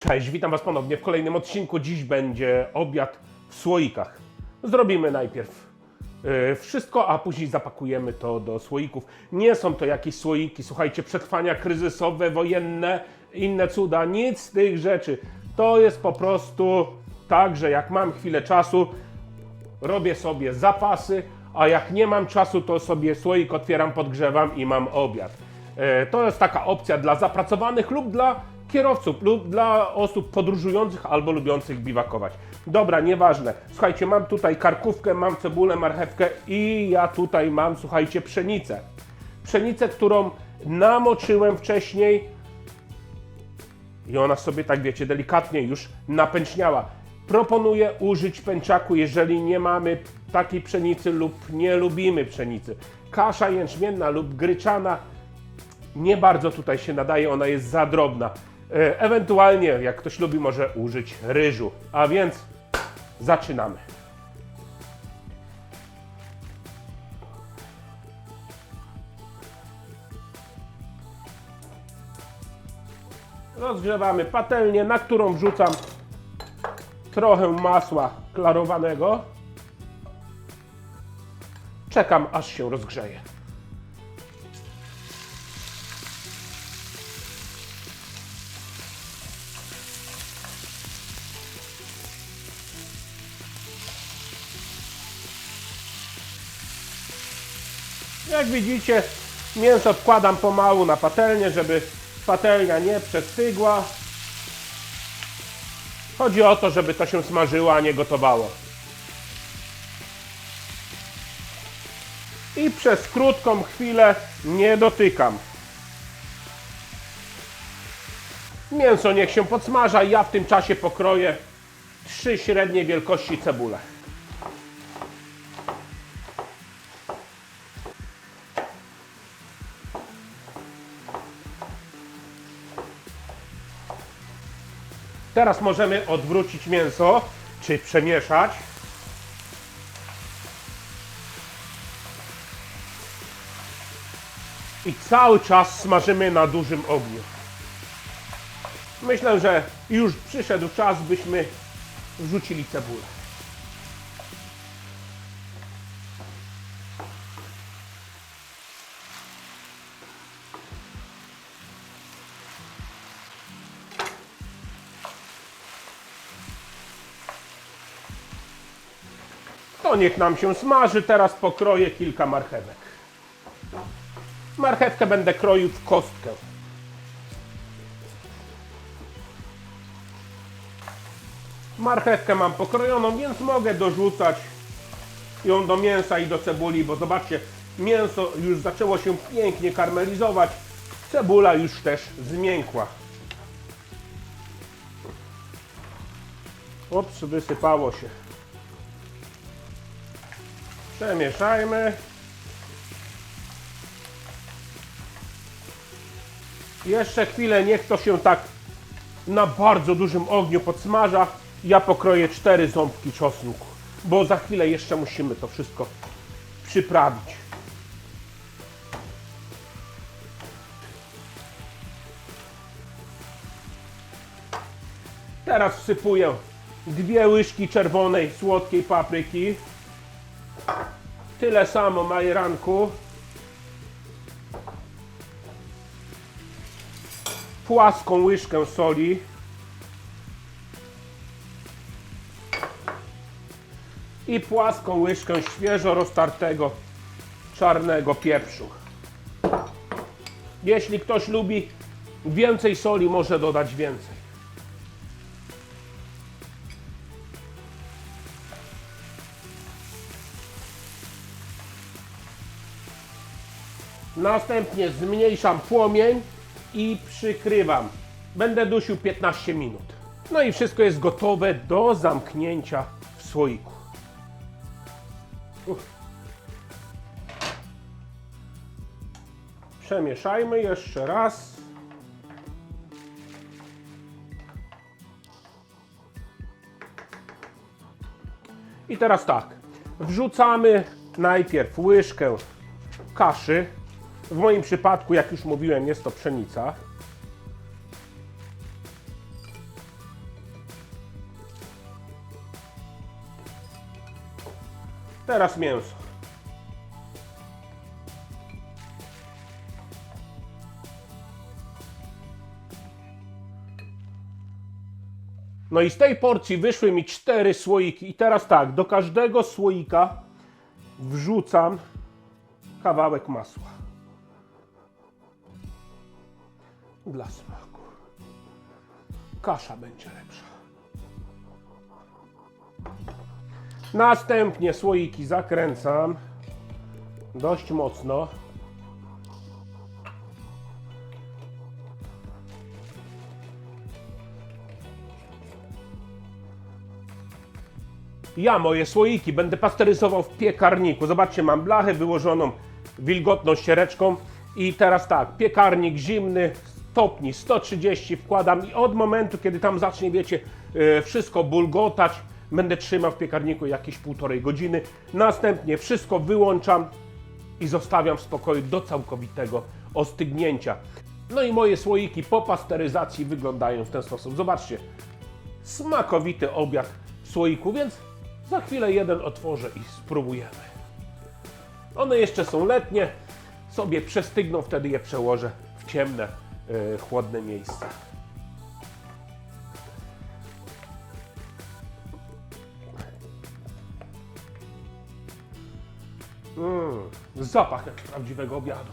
Cześć, witam Was ponownie w kolejnym odcinku. Dziś będzie obiad w słoikach. Zrobimy najpierw y, wszystko, a później zapakujemy to do słoików. Nie są to jakieś słoiki, słuchajcie, przetrwania kryzysowe, wojenne, inne cuda, nic z tych rzeczy. To jest po prostu tak, że jak mam chwilę czasu, robię sobie zapasy, a jak nie mam czasu, to sobie słoik otwieram, podgrzewam i mam obiad. E, To jest taka opcja dla zapracowanych lub dla kierowców, lub dla osób podróżujących albo lubiących biwakować. Dobra, nieważne. Słuchajcie, mam tutaj karkówkę, mam cebulę, marchewkę i ja tutaj mam, słuchajcie, pszenicę. Pszenicę, którą namoczyłem wcześniej i ona sobie, tak wiecie, delikatnie już napęczniała. Proponuję użyć pęczaku, jeżeli nie mamy takiej pszenicy lub nie lubimy pszenicy. Kasza jęczmienna lub gryczana nie bardzo tutaj się nadaje, ona jest za drobna. E, Ewentualnie, jak ktoś lubi, może użyć ryżu. A więc zaczynamy. Rozgrzewamy patelnię, na którą wrzucam trochę masła klarowanego. Czekam, aż się rozgrzeje. Jak widzicie, mięso wkładam pomału na patelnię, żeby patelnia nie przestygła. Chodzi o to, żeby to się smażyło, a nie gotowało. I przez krótką chwilę nie dotykam. Mięso niech się podsmaża, ja w tym czasie pokroję trzy średniej wielkości cebule. Teraz możemy odwrócić mięso, czy przemieszać. I cały czas smażymy na dużym ogniu. Myślę, że już przyszedł czas, byśmy wrzucili cebulę. To niech nam się smaży. Teraz pokroję kilka marchewek. Marchewkę będę kroił w kostkę. Marchewkę mam pokrojoną, więc mogę dorzucać ją do mięsa i do cebuli, bo zobaczcie, mięso już zaczęło się pięknie karmelizować, cebula już też zmiękła. Ops, wysypało się. Przemieszajmy. Jeszcze chwilę, niech to się tak na bardzo dużym ogniu podsmaża. Ja pokroję cztery ząbki czosnku, bo za chwilę jeszcze musimy to wszystko przyprawić. Teraz wsypuję dwie łyżki czerwonej, słodkiej papryki. Tyle samo majeranku. Płaską łyżkę soli. I płaską łyżkę świeżo roztartego czarnego pieprzu. Jeśli ktoś lubi więcej soli, może dodać więcej. Następnie zmniejszam płomień i przykrywam. Będę dusił 15 minut. No i wszystko jest gotowe do zamknięcia w słoiku. Przemieszajmy jeszcze raz. I teraz tak. Wrzucamy najpierw łyżkę kaszy. W moim przypadku, jak już mówiłem, jest to pszenica. Teraz mięso. No i z tej porcji wyszły mi cztery słoiki. I teraz tak, do każdego słoika wrzucam kawałek masła. Dla smaku. Kasza będzie lepsza. Następnie słoiki zakręcam dość mocno. Ja moje słoiki będę pasteryzował w piekarniku. Zobaczcie, mam blachę wyłożoną wilgotną ściereczką i teraz tak, piekarnik zimny, stopni 130 wkładam i od momentu, kiedy tam zacznie, wiecie, e, wszystko bulgotać, będę trzymał w piekarniku jakieś półtorej godziny. Następnie wszystko wyłączam i zostawiam w spokoju do całkowitego ostygnięcia. No i moje słoiki po pasteryzacji wyglądają w ten sposób. Zobaczcie, smakowity obiad w słoiku, więc za chwilę jeden otworzę i spróbujemy. One jeszcze są letnie, sobie przestygną, wtedy je przełożę w ciemne, chłodne miejsce. Mm, zapach jak prawdziwego obiadu.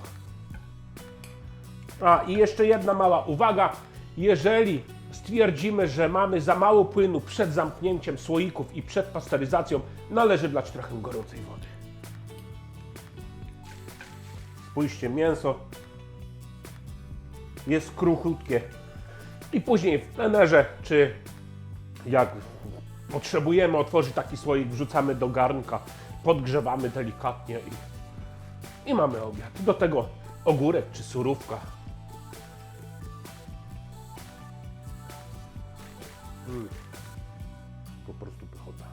A i jeszcze jedna mała uwaga. Jeżeli stwierdzimy, że mamy za mało płynu przed zamknięciem słoików i przed pasteryzacją, należy wlać trochę gorącej wody. Spójrzcie, mięso jest kruchutkie. I później w plenerze, czy jak potrzebujemy otworzyć taki słoik, wrzucamy do garnka, podgrzewamy delikatnie i, i mamy obiad. Do tego ogórek czy surówka. Mm. Po prostu pychota.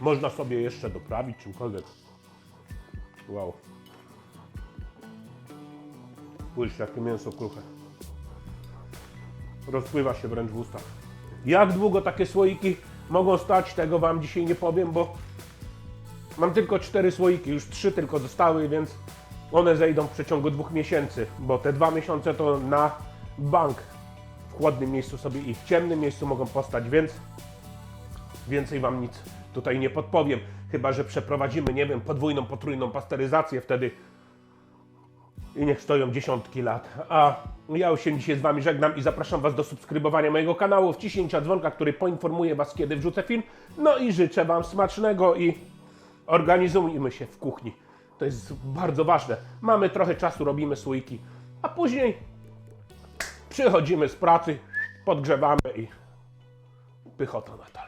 Można sobie jeszcze doprawić czymkolwiek. Wow. Spójrzcie, jakie mięso kruche. Rozpływa się wręcz w ustach. Jak długo takie słoiki mogą stać, tego Wam dzisiaj nie powiem, bo mam tylko cztery słoiki, już trzy tylko zostały, więc one zejdą w przeciągu dwóch miesięcy, bo te dwa miesiące to na bank w chłodnym miejscu sobie i w ciemnym miejscu mogą postać, więc więcej Wam nic tutaj nie podpowiem. Chyba, że przeprowadzimy, nie wiem, podwójną, potrójną pasteryzację, wtedy i niech stoją dziesiątki lat. A ja już się dzisiaj z Wami żegnam i zapraszam Was do subskrybowania mojego kanału, wciśnięcia dzwonka, który poinformuje Was, kiedy wrzucę film. No i życzę Wam smacznego i organizujmy się w kuchni. To jest bardzo ważne. Mamy trochę czasu, robimy słoiki, a później przychodzimy z pracy, podgrzewamy i pychota na talerz.